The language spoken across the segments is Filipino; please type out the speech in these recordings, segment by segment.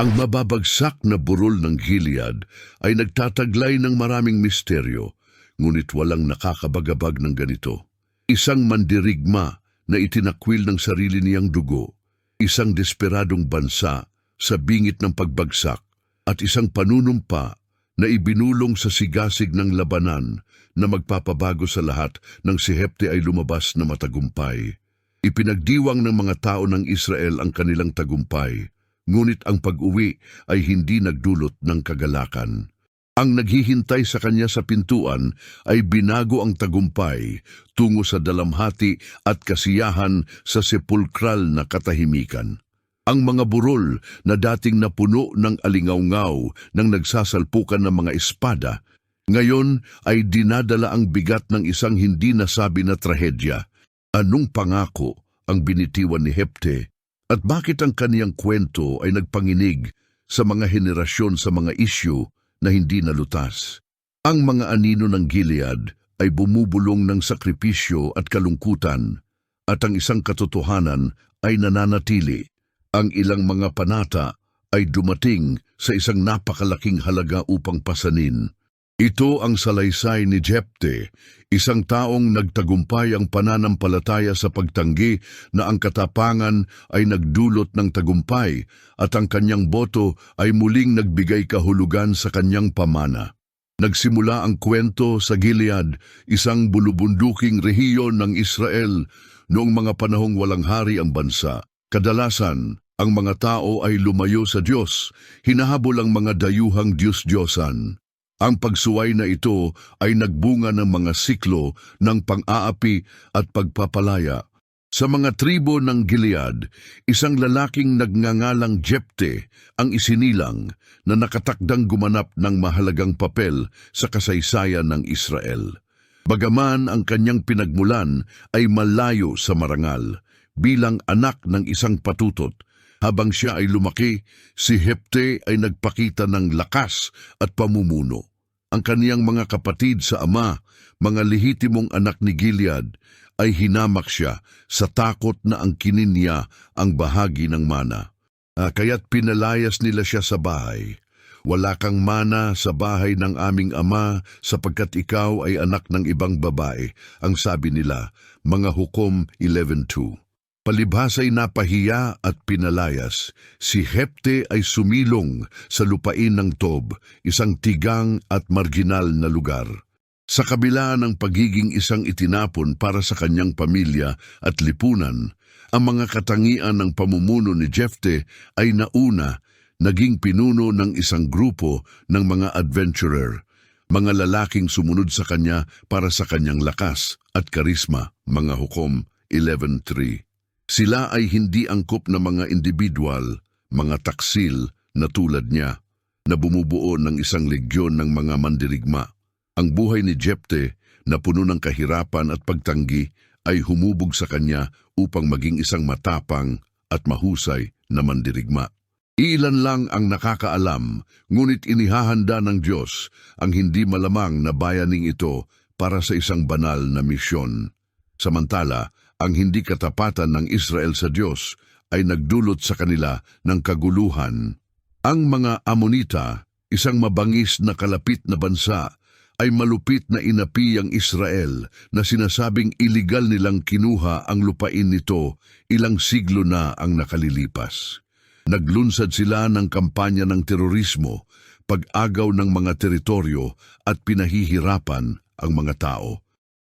Ang mababagsak na burol ng Gilead ay nagtataglay ng maraming misteryo, ngunit walang nakakabagabag ng ganito. Isang mandirigma na itinakwil ng sarili niyang dugo, isang desperadong bansa sa bingit ng pagbagsak, at isang panunumpa na ibinulong sa sigasig ng labanan na magpapabago sa lahat ng si Hepte ay lumabas na matagumpay. Ipinagdiwang ng mga tao ng Israel ang kanilang tagumpay, ngunit ang pag-uwi ay hindi nagdulot ng kagalakan. Ang naghihintay sa kanya sa pintuan ay binago ang tagumpay tungo sa dalamhati at kasiyahan sa sepulkral na katahimikan. Ang mga burol na dating napuno ng alingaw-ngaw ng nagsasalpukan ng mga espada, ngayon ay dinadala ang bigat ng isang hindi nasabi na trahedya. Anong pangako ang binitiwan ni Hepte at bakit ang kaniyang kwento ay nagpanginig sa mga henerasyon sa mga isyu na hindi nalutas? Ang mga anino ng Gilead ay bumubulong ng sakripisyo at kalungkutan at ang isang katotohanan ay nananatili. Ang ilang mga panata ay dumating sa isang napakalaking halaga upang pasanin. Ito ang salaysay ni Jepte, isang taong nagtagumpay ang pananampalataya sa pagtanggi na ang katapangan ay nagdulot ng tagumpay at ang kanyang boto ay muling nagbigay kahulugan sa kanyang pamana. Nagsimula ang kwento sa Gilead, isang bulubunduking rehiyon ng Israel noong mga panahong walang hari ang bansa. Kadalasan, ang mga tao ay lumayo sa Diyos, hinahabol ang mga dayuhang Diyos-Diyosan. Ang pagsuway na ito ay nagbunga ng mga siklo ng pang-aapi at pagpapalaya. Sa mga tribo ng Gilead, isang lalaking nagngangalang Jepte ang isinilang na nakatakdang gumanap ng mahalagang papel sa kasaysayan ng Israel. Bagaman ang kanyang pinagmulan ay malayo sa marangal, bilang anak ng isang patutot, habang siya ay lumaki, si Hepte ay nagpakita ng lakas at pamumuno. Ang kaniyang mga kapatid sa ama, mga lehitimong anak ni Gilead, ay hinamak siya sa takot na angkinin niya ang bahagi ng mana. Ah, kaya't pinalayas nila siya sa bahay. Wala kang mana sa bahay ng aming ama sapagkat ikaw ay anak ng ibang babae, ang sabi nila, mga hukom 11.2. Palibhasay napahiya at pinalayas, si Hepte ay sumilong sa lupain ng Tob, isang tigang at marginal na lugar. Sa kabila ng pagiging isang itinapon para sa kanyang pamilya at lipunan, ang mga katangian ng pamumuno ni Jefte ay nauna naging pinuno ng isang grupo ng mga adventurer, mga lalaking sumunod sa kanya para sa kanyang lakas at karisma, mga hukom 11.3. Sila ay hindi angkop na mga individual, mga taksil na tulad niya, na bumubuo ng isang legyon ng mga mandirigma. Ang buhay ni Jepte na puno ng kahirapan at pagtanggi ay humubog sa kanya upang maging isang matapang at mahusay na mandirigma. Ilan lang ang nakakaalam, ngunit inihahanda ng Diyos ang hindi malamang na bayaning ito para sa isang banal na misyon. Samantala, ang hindi katapatan ng Israel sa Diyos ay nagdulot sa kanila ng kaguluhan. Ang mga Amonita, isang mabangis na kalapit na bansa, ay malupit na inapi ang Israel na sinasabing iligal nilang kinuha ang lupain nito ilang siglo na ang nakalilipas. Naglunsad sila ng kampanya ng terorismo, pag-agaw ng mga teritoryo at pinahihirapan ang mga tao.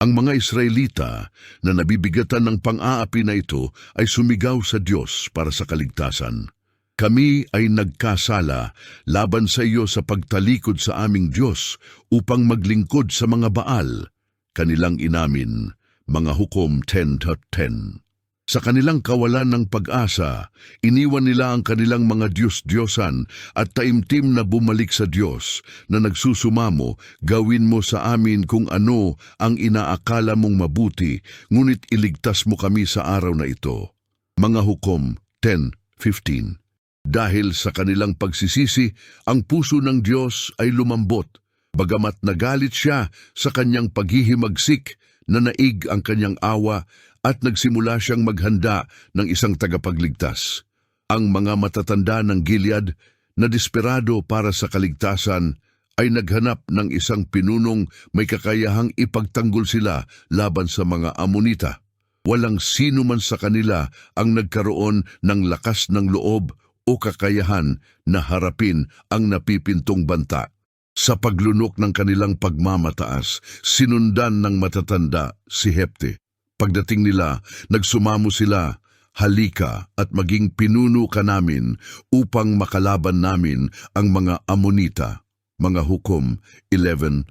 Ang mga Israelita na nabibigatan ng pang-aapi na ito ay sumigaw sa Diyos para sa kaligtasan. Kami ay nagkasala laban sa iyo sa pagtalikod sa aming Diyos upang maglingkod sa mga Baal. Kanilang inamin, mga hukom 10.10. Sa kanilang kawalan ng pag-asa, iniwan nila ang kanilang mga Diyos-Diyosan at taimtim na bumalik sa Diyos na nagsusumamo, gawin mo sa amin kung ano ang inaakala mong mabuti, ngunit iligtas mo kami sa araw na ito. Mga hukom 10.15 Dahil sa kanilang pagsisisi, ang puso ng Diyos ay lumambot, bagamat nagalit siya sa kanyang paghihimagsik, na naig ang kanyang awa at nagsimula siyang maghanda ng isang tagapagligtas. Ang mga matatanda ng Gilead na desperado para sa kaligtasan ay naghanap ng isang pinunong may kakayahang ipagtanggol sila laban sa mga Amonita. Walang sino man sa kanila ang nagkaroon ng lakas ng loob o kakayahan na harapin ang napipintong banta. Sa paglunok ng kanilang pagmamataas, sinundan ng matatanda si Hepte. Pagdating nila, nagsumamo sila, halika at maging pinuno ka namin upang makalaban namin ang mga Amonita. Mga Hukom 11.6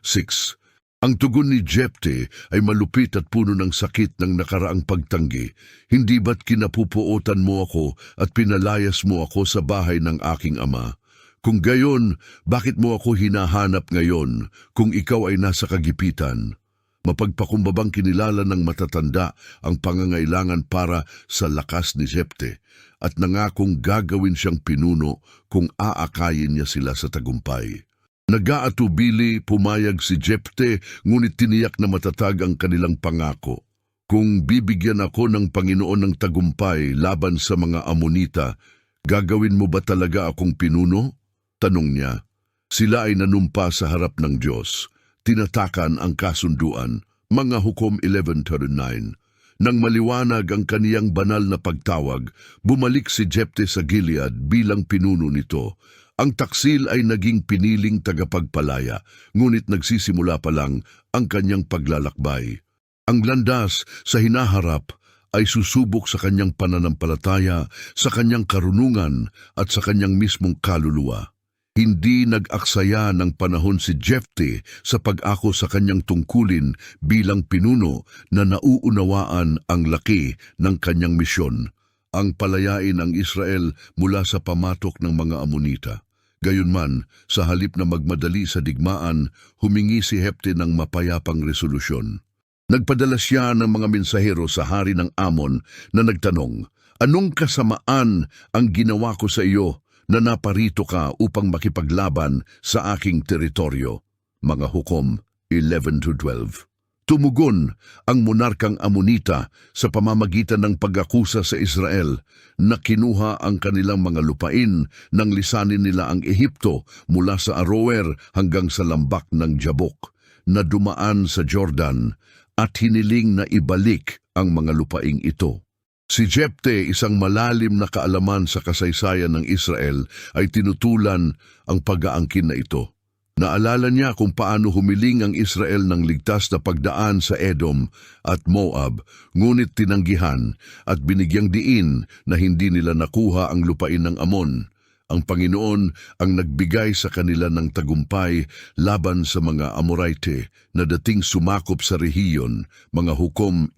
Ang tugon ni Jepte ay malupit at puno ng sakit ng nakaraang pagtanggi. Hindi ba't kinapupuotan mo ako at pinalayas mo ako sa bahay ng aking ama? Kung gayon, bakit mo ako hinahanap ngayon kung ikaw ay nasa kagipitan? Mapagpakumbabang kinilala ng matatanda ang pangangailangan para sa lakas ni Jepte at nangakong gagawin siyang pinuno kung aakayin niya sila sa tagumpay. Nag-aatubili, pumayag si Jepte, ngunit tiniyak na matatag ang kanilang pangako. Kung bibigyan ako ng Panginoon ng tagumpay laban sa mga Amonita, gagawin mo ba talaga akong pinuno? Tanong niya. Sila ay nanumpa sa harap ng Diyos. Tinatakan ang kasunduan. Mga Hukom 11.39 Nang maliwanag ang kaniyang banal na pagtawag, bumalik si Jepte sa Gilead bilang pinuno nito. Ang taksil ay naging piniling tagapagpalaya, ngunit nagsisimula pa lang ang kanyang paglalakbay. Ang landas sa hinaharap ay susubok sa kanyang pananampalataya, sa kanyang karunungan at sa kanyang mismong kaluluwa. Hindi nag-aksaya ng panahon si Jefte sa pag-ako sa kanyang tungkulin bilang pinuno na nauunawaan ang laki ng kanyang misyon, ang palayain ang Israel mula sa pamatok ng mga Amonita. Gayunman, sa halip na magmadali sa digmaan, humingi si Hepte ng mapayapang resolusyon. Nagpadala siya ng mga mensahero sa hari ng Amon na nagtanong, Anong kasamaan ang ginawa ko sa iyo na naparito ka upang makipaglaban sa aking teritoryo? Mga Hukom 11-12 Tumugon ang monarkang Amonita sa pamamagitan ng pag-akusa sa Israel na kinuha ang kanilang mga lupain nang lisanin nila ang Ehipto mula sa Aroer hanggang sa lambak ng Jabok na dumaan sa Jordan at hiniling na ibalik ang mga lupaing ito. Si Jepte, isang malalim na kaalaman sa kasaysayan ng Israel, ay tinutulan ang pag-aangkin na ito. Naalala niya kung paano humiling ang Israel ng ligtas na pagdaan sa Edom at Moab, ngunit tinanggihan at binigyang diin na hindi nila nakuha ang lupain ng Amon. Ang Panginoon ang nagbigay sa kanila ng tagumpay laban sa mga Amorite na dating sumakop sa rehiyon, mga Hukom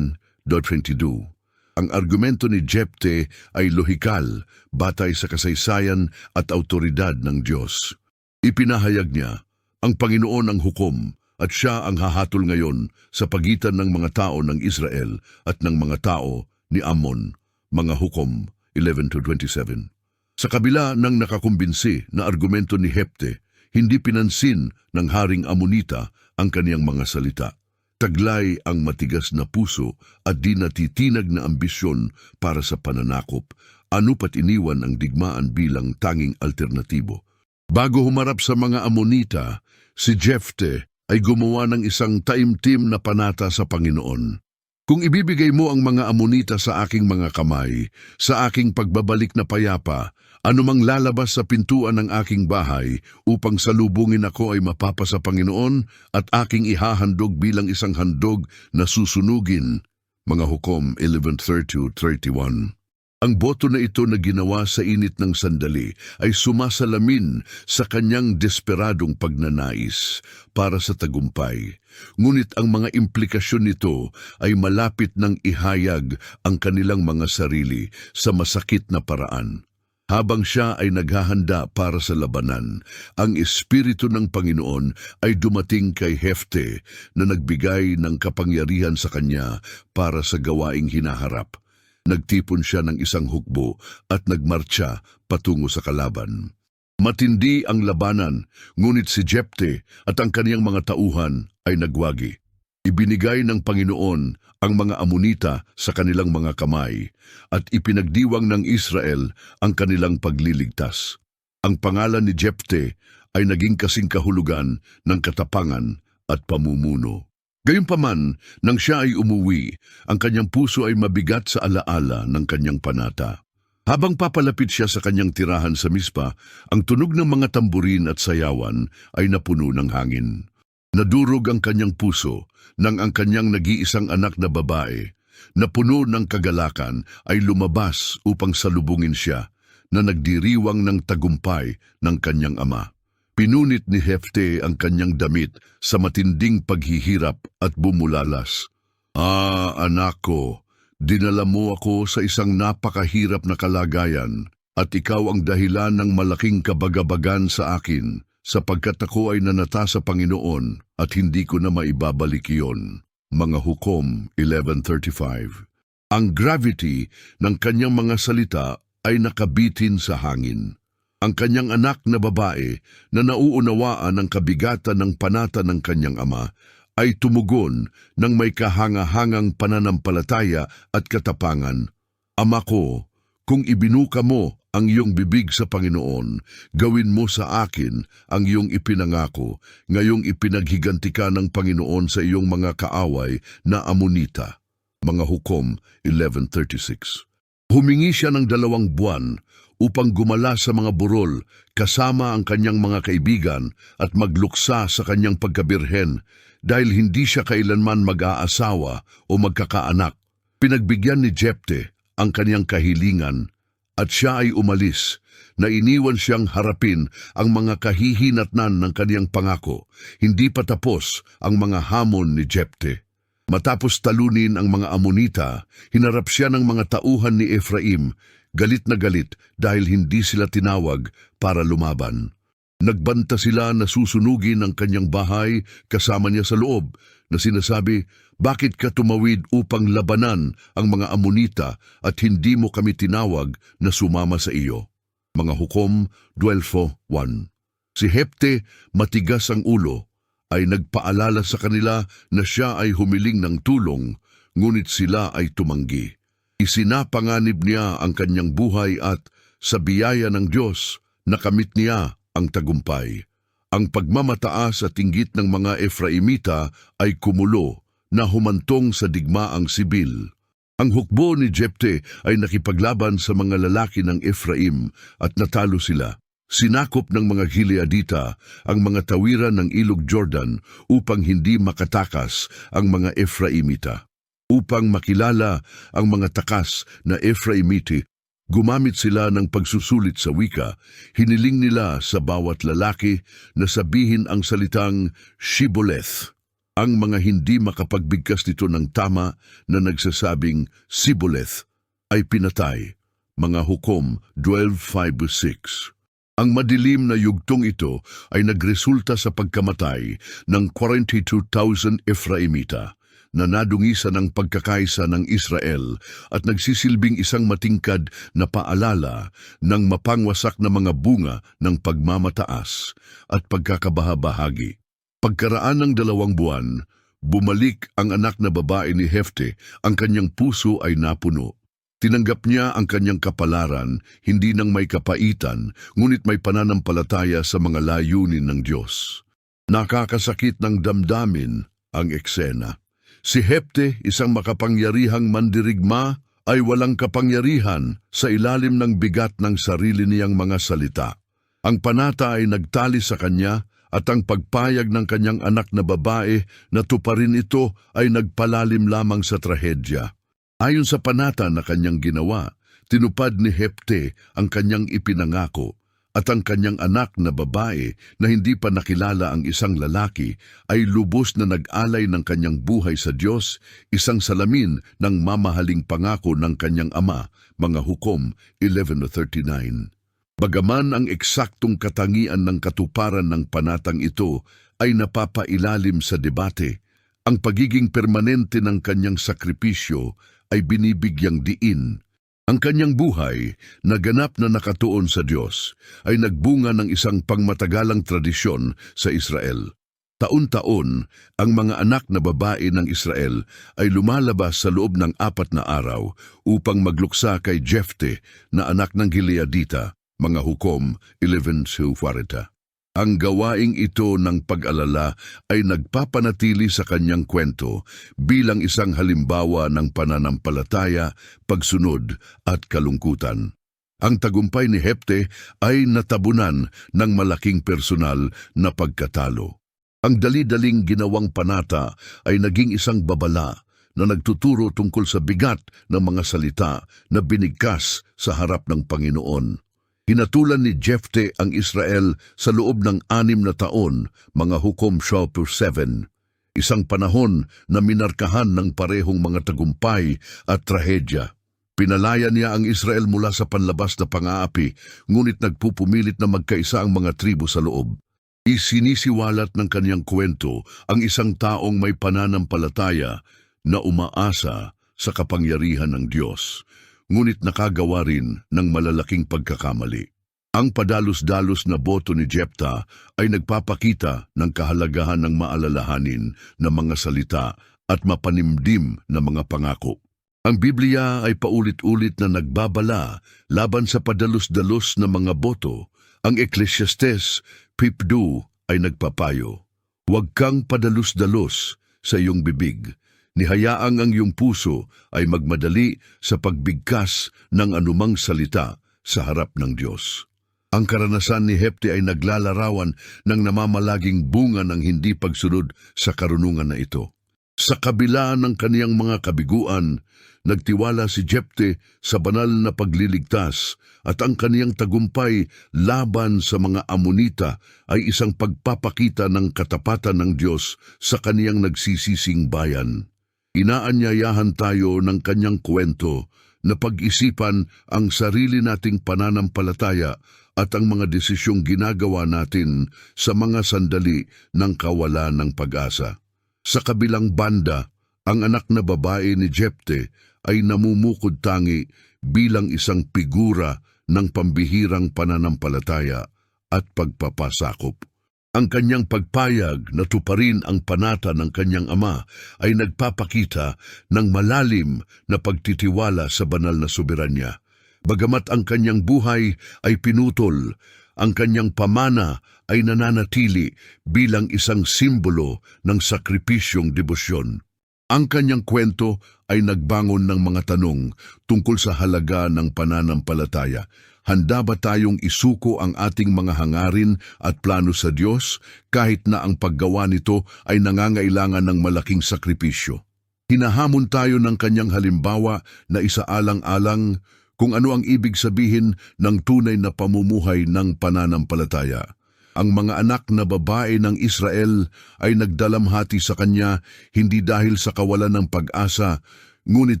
11.13.22. Ang argumento ni Jepte ay lohikal, batay sa kasaysayan at autoridad ng Diyos. Ipinahayag niya, ang Panginoon ang hukom at siya ang hahatol ngayon sa pagitan ng mga tao ng Israel at ng mga tao ni Ammon, mga hukom 11-27. Sa kabila ng nakakumbinsi na argumento ni Hepte, hindi pinansin ng Haring Amonita ang kaniyang mga salita. Taglay ang matigas na puso at di natitinag na ambisyon para sa pananakop, ano pat iniwan ang digmaan bilang tanging alternatibo. Bago humarap sa mga Amonita, si Jefte ay gumawa ng isang taimtim na panata sa Panginoon. Kung ibibigay mo ang mga Amonita sa aking mga kamay, sa aking pagbabalik na payapa, anumang lalabas sa pintuan ng aking bahay upang salubungin ako ay mapapa sa Panginoon at aking ihahandog bilang isang handog na susunugin. Mga Hukom 11.30-31 ang boto na ito na ginawa sa init ng sandali ay sumasalamin sa kanyang desperadong pagnanais para sa tagumpay. Ngunit ang mga implikasyon nito ay malapit ng ihayag ang kanilang mga sarili sa masakit na paraan. Habang siya ay naghahanda para sa labanan, ang Espiritu ng Panginoon ay dumating kay Hefte na nagbigay ng kapangyarihan sa kanya para sa gawaing hinaharap. Nagtipon siya ng isang hukbo at nagmarcha patungo sa kalaban. Matindi ang labanan, ngunit si Jepte at ang kaniyang mga tauhan ay nagwagi. Ibinigay ng Panginoon ang mga Amonita sa kanilang mga kamay at ipinagdiwang ng Israel ang kanilang pagliligtas. Ang pangalan ni Jepte ay naging kasing kahulugan ng katapangan at pamumuno. Gayunpaman, nang siya ay umuwi, ang kanyang puso ay mabigat sa alaala ng kanyang panata. Habang papalapit siya sa kanyang tirahan sa mispa, ang tunog ng mga tamburin at sayawan ay napuno ng hangin. Nadurog ang kanyang puso nang ang kanyang nag-iisang anak na babae na puno ng kagalakan ay lumabas upang salubungin siya na nagdiriwang ng tagumpay ng kanyang ama. Pinunit ni Hefte ang kanyang damit sa matinding paghihirap at bumulalas. Ah, anak ko, dinala mo ako sa isang napakahirap na kalagayan at ikaw ang dahilan ng malaking kabagabagan sa akin sapagkat ako ay nanata sa Panginoon at hindi ko na maibabalik iyon. Mga Hukom 11.35 Ang gravity ng kanyang mga salita ay nakabitin sa hangin. Ang kanyang anak na babae na nauunawaan ang kabigatan ng panata ng kanyang ama ay tumugon ng may kahangahangang pananampalataya at katapangan. Ama ko, kung ibinuka mo ang iyong bibig sa Panginoon, gawin mo sa akin ang iyong ipinangako, ngayong ipinaghiganti ka ng Panginoon sa iyong mga kaaway na amonita. Mga Hukom 11.36 Humingi siya ng dalawang buwan upang gumala sa mga burol kasama ang kanyang mga kaibigan at magluksa sa kanyang pagkabirhen dahil hindi siya kailanman mag-aasawa o magkakaanak. Pinagbigyan ni Jepte ang kanyang kahilingan at siya ay umalis na iniwan siyang harapin ang mga kahihinatnan ng kanyang pangako. Hindi pa tapos ang mga hamon ni Jepte. Matapos talunin ang mga Amonita, hinarap siya ng mga tauhan ni Ephraim, galit na galit dahil hindi sila tinawag para lumaban. Nagbanta sila na susunugin ang kanyang bahay kasama niya sa loob na sinasabi, Bakit ka tumawid upang labanan ang mga Amonita at hindi mo kami tinawag na sumama sa iyo? Mga Hukom 12.1 Si Hepte, matigas ang ulo, ay nagpaalala sa kanila na siya ay humiling ng tulong, ngunit sila ay tumanggi. Isinapanganib niya ang kanyang buhay at, sa biyaya ng Diyos, nakamit niya ang tagumpay. Ang pagmamataas at inggit ng mga Efraimita ay kumulo na humantong sa digmaang sibil. Ang hukbo ni Jepte ay nakipaglaban sa mga lalaki ng Efraim at natalo sila. Sinakop ng mga Gileadita ang mga tawiran ng ilog Jordan upang hindi makatakas ang mga Efraimita. Upang makilala ang mga takas na Efraimiti, gumamit sila ng pagsusulit sa wika, hiniling nila sa bawat lalaki na sabihin ang salitang Shibboleth. Ang mga hindi makapagbigkas nito ng tama na nagsasabing Siboleth ay pinatay. Mga hukom 12.5-6 Ang madilim na yugtong ito ay nagresulta sa pagkamatay ng 42,000 Efraimita na nadungisan ng pagkakaisa ng Israel at nagsisilbing isang matingkad na paalala ng mapangwasak na mga bunga ng pagmamataas at pagkakabahabahagi. Pagkaraan ng dalawang buwan, bumalik ang anak na babae ni Hefte, ang kanyang puso ay napuno. Tinanggap niya ang kanyang kapalaran, hindi nang may kapaitan, ngunit may pananampalataya sa mga layunin ng Diyos. Nakakasakit ng damdamin ang eksena. Si Hepte, isang makapangyarihang mandirigma, ay walang kapangyarihan sa ilalim ng bigat ng sarili niyang mga salita. Ang panata ay nagtali sa kanya at ang pagpayag ng kanyang anak na babae na tuparin ito ay nagpalalim lamang sa trahedya. Ayon sa panata na kanyang ginawa, tinupad ni Hepte ang kanyang ipinangako at ang kanyang anak na babae na hindi pa nakilala ang isang lalaki ay lubos na nag-alay ng kanyang buhay sa Diyos, isang salamin ng mamahaling pangako ng kanyang ama, mga hukom 11.39. Bagaman ang eksaktong katangian ng katuparan ng panatang ito ay napapailalim sa debate, ang pagiging permanente ng kanyang sakripisyo ay binibigyang diin ang kanyang buhay, na ganap na nakatuon sa Diyos, ay nagbunga ng isang pangmatagalang tradisyon sa Israel. Taon-taon, ang mga anak na babae ng Israel ay lumalabas sa loob ng apat na araw upang magluksa kay Jefte na anak ng Gileadita, mga hukom 11.40. Ang gawaing ito ng pag-alala ay nagpapanatili sa kanyang kwento bilang isang halimbawa ng pananampalataya, pagsunod at kalungkutan. Ang tagumpay ni Hepte ay natabunan ng malaking personal na pagkatalo. Ang dali-daling ginawang panata ay naging isang babala na nagtuturo tungkol sa bigat ng mga salita na binigkas sa harap ng Panginoon. Hinatulan ni Jefte ang Israel sa loob ng anim na taon, mga hukom chapter 7. Isang panahon na minarkahan ng parehong mga tagumpay at trahedya. Pinalaya niya ang Israel mula sa panlabas na pang-aapi, ngunit nagpupumilit na magkaisa ang mga tribo sa loob. Isinisiwalat ng kanyang kwento ang isang taong may pananampalataya na umaasa sa kapangyarihan ng Diyos, ngunit nakagawa rin ng malalaking pagkakamali. Ang padalos-dalos na boto ni Jepta ay nagpapakita ng kahalagahan ng maalalahanin na mga salita at mapanimdim na mga pangako. Ang Biblia ay paulit-ulit na nagbabala laban sa padalos-dalos na mga boto. Ang Ecclesiastes, Pipdu, ay nagpapayo. Huwag kang padalos-dalos sa iyong bibig. Nihayaang ang iyong puso ay magmadali sa pagbigkas ng anumang salita sa harap ng Diyos. Ang karanasan ni Hepte ay naglalarawan ng namamalaging bunga ng hindi pagsunod sa karunungan na ito. Sa kabila ng kaniyang mga kabiguan, nagtiwala si Jepte sa banal na pagliligtas at ang kaniyang tagumpay laban sa mga Amonita ay isang pagpapakita ng katapatan ng Diyos sa kaniyang nagsisising bayan. Inaanyayahan tayo ng kanyang kwento na pag-isipan ang sarili nating pananampalataya at ang mga desisyong ginagawa natin sa mga sandali ng kawalan ng pag-asa. Sa kabilang banda, ang anak na babae ni Jepte ay namumukod tangi bilang isang figura ng pambihirang pananampalataya at pagpapasakop. Ang kanyang pagpayag na tuparin ang panata ng kanyang ama ay nagpapakita ng malalim na pagtitiwala sa banal na soberanya. Bagamat ang kanyang buhay ay pinutol, ang kanyang pamana ay nananatili bilang isang simbolo ng sakripisyong debosyon. Ang kanyang kwento ay nagbangon ng mga tanong tungkol sa halaga ng pananampalataya. Handa ba tayong isuko ang ating mga hangarin at plano sa Diyos kahit na ang paggawa nito ay nangangailangan ng malaking sakripisyo? Hinahamon tayo ng kanyang halimbawa na isaalang-alang kung ano ang ibig sabihin ng tunay na pamumuhay ng pananampalataya. Ang mga anak na babae ng Israel ay nagdalamhati sa kanya hindi dahil sa kawalan ng pag-asa, ngunit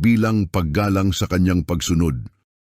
bilang paggalang sa kanyang pagsunod.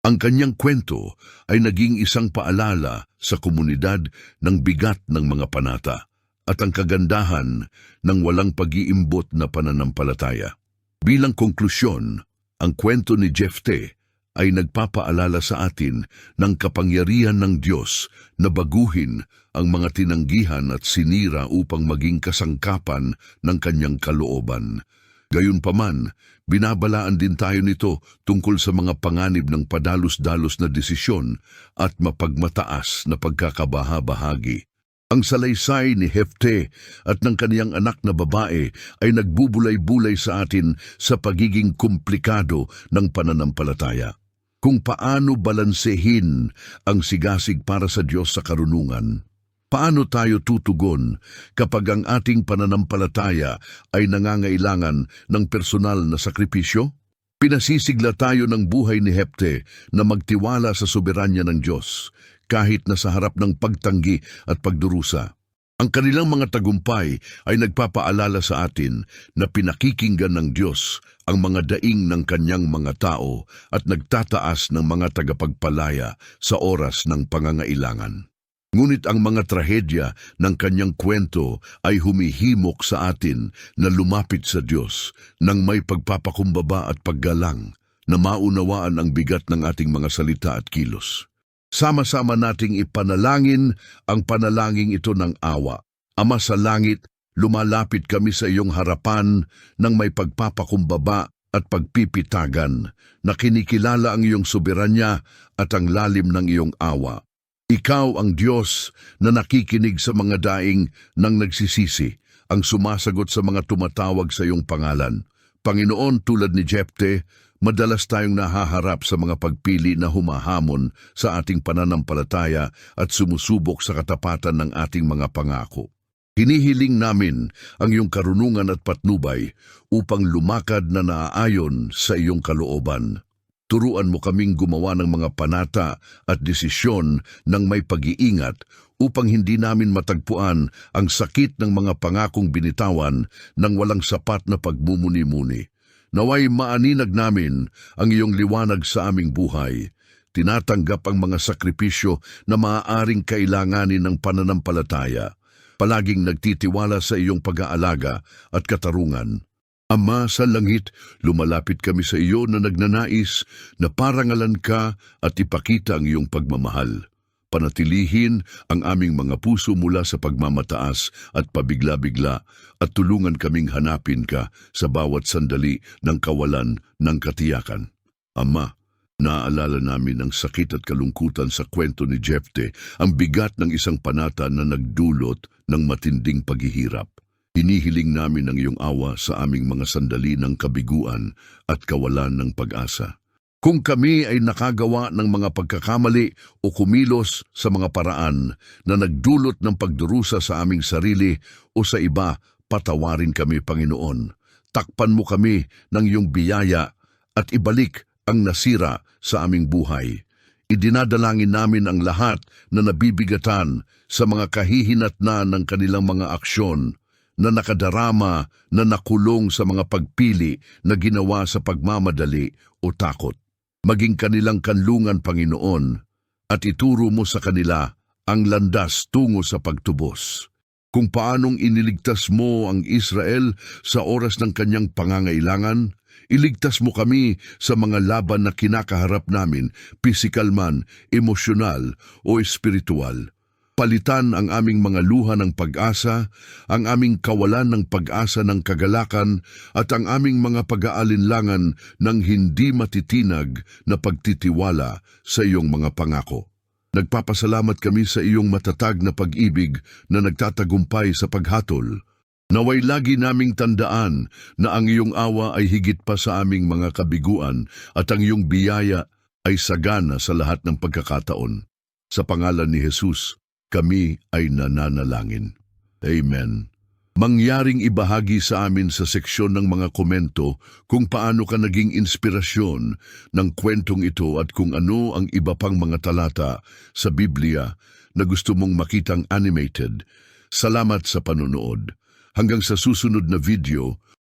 Ang kanyang kwento ay naging isang paalala sa komunidad ng bigat ng mga panata at ang kagandahan ng walang pag-iimbot na pananampalataya. Bilang konklusyon, ang kwento ni Jefte ay nagpapaalala sa atin ng kapangyarihan ng Diyos na baguhin ang mga tinanggihan at sinira upang maging kasangkapan ng kanyang kalooban. Gayunpaman, binabalaan din tayo nito tungkol sa mga panganib ng padalos-dalos na desisyon at mapagmataas na pagkakabaha-bahagi. Ang salaysay ni Hefte at ng kaniyang anak na babae ay nagbubulay-bulay sa atin sa pagiging komplikado ng pananampalataya. Kung paano balansehin ang sigasig para sa Diyos sa karunungan. Paano tayo tutugon kapag ang ating pananampalataya ay nangangailangan ng personal na sakripisyo? Pinasisigla tayo ng buhay ni Hepte na magtiwala sa soberanya ng Diyos kahit na sa harap ng pagtanggi at pagdurusa. Ang kanilang mga tagumpay ay nagpapaalala sa atin na pinakikinggan ng Diyos ang mga daing ng kanyang mga tao at nagtataas ng mga tagapagpalaya sa oras ng pangangailangan. Ngunit ang mga trahedya ng kanyang kwento ay humihimok sa atin na lumapit sa Diyos nang may pagpapakumbaba at paggalang na maunawaan ang bigat ng ating mga salita at kilos. Sama-sama nating ipanalangin ang panalangin ito ng awa. Ama sa langit, lumalapit kami sa iyong harapan ng may pagpapakumbaba at pagpipitagan na kinikilala ang iyong soberanya at ang lalim ng iyong awa. Ikaw ang Diyos na nakikinig sa mga daing ng nagsisisi, ang sumasagot sa mga tumatawag sa iyong pangalan. Panginoon, tulad ni Jepte, madalas tayong nahaharap sa mga pagpili na humahamon sa ating pananampalataya at sumusubok sa katapatan ng ating mga pangako. Hinihiling namin ang iyong karunungan at patnubay upang lumakad na naaayon sa iyong kalooban. Turuan mo kaming gumawa ng mga panata at desisyon ng may pag-iingat upang hindi namin matagpuan ang sakit ng mga pangakong binitawan ng walang sapat na pagmumuni-muni. Naway maaninag namin ang iyong liwanag sa aming buhay. Tinatanggap ang mga sakripisyo na maaaring kailanganin ng pananampalataya. Palaging nagtitiwala sa iyong pag-aalaga at katarungan. Ama sa langit, lumalapit kami sa iyo na nagnanais na parangalan ka at ipakita ang iyong pagmamahal. Panatilihin ang aming mga puso mula sa pagmamataas at pabigla-bigla at tulungan kaming hanapin ka sa bawat sandali ng kawalan ng katiyakan. Ama, Naaalala namin ang sakit at kalungkutan sa kwento ni Jefte, ang bigat ng isang panata na nagdulot ng matinding paghihirap. Hinihiling namin ang iyong awa sa aming mga sandali ng kabiguan at kawalan ng pag-asa. Kung kami ay nakagawa ng mga pagkakamali o kumilos sa mga paraan na nagdulot ng pagdurusa sa aming sarili o sa iba, patawarin kami, Panginoon. Takpan mo kami ng iyong biyaya at ibalik ang nasira sa aming buhay. Idinadalangin namin ang lahat na nabibigatan sa mga kahihinatna ng kanilang mga aksyon na nakadarama na nakulong sa mga pagpili na ginawa sa pagmamadali o takot. Maging kanilang kanlungan, Panginoon, at ituro mo sa kanila ang landas tungo sa pagtubos. Kung paanong iniligtas mo ang Israel sa oras ng kanyang pangangailangan, iligtas mo kami sa mga laban na kinakaharap namin, pisikal man, emosyonal o espiritual. Palitan ang aming mga luha ng pag-asa, ang aming kawalan ng pag-asa ng kagalakan at ang aming mga pag-aalinlangan ng hindi matitinag na pagtitiwala sa iyong mga pangako. Nagpapasalamat kami sa iyong matatag na pag-ibig na nagtatagumpay sa paghatol. Naway lagi naming tandaan na ang iyong awa ay higit pa sa aming mga kabiguan at ang iyong biyaya ay sagana sa lahat ng pagkakataon. Sa pangalan ni Jesus, kami ay nananalangin. Amen. Mangyaring ibahagi sa amin sa seksyon ng mga komento kung paano ka naging inspirasyon ng kwentong ito at kung ano ang iba pang mga talata sa Biblia na gusto mong makitang animated. Salamat sa panonood. Hanggang sa susunod na video,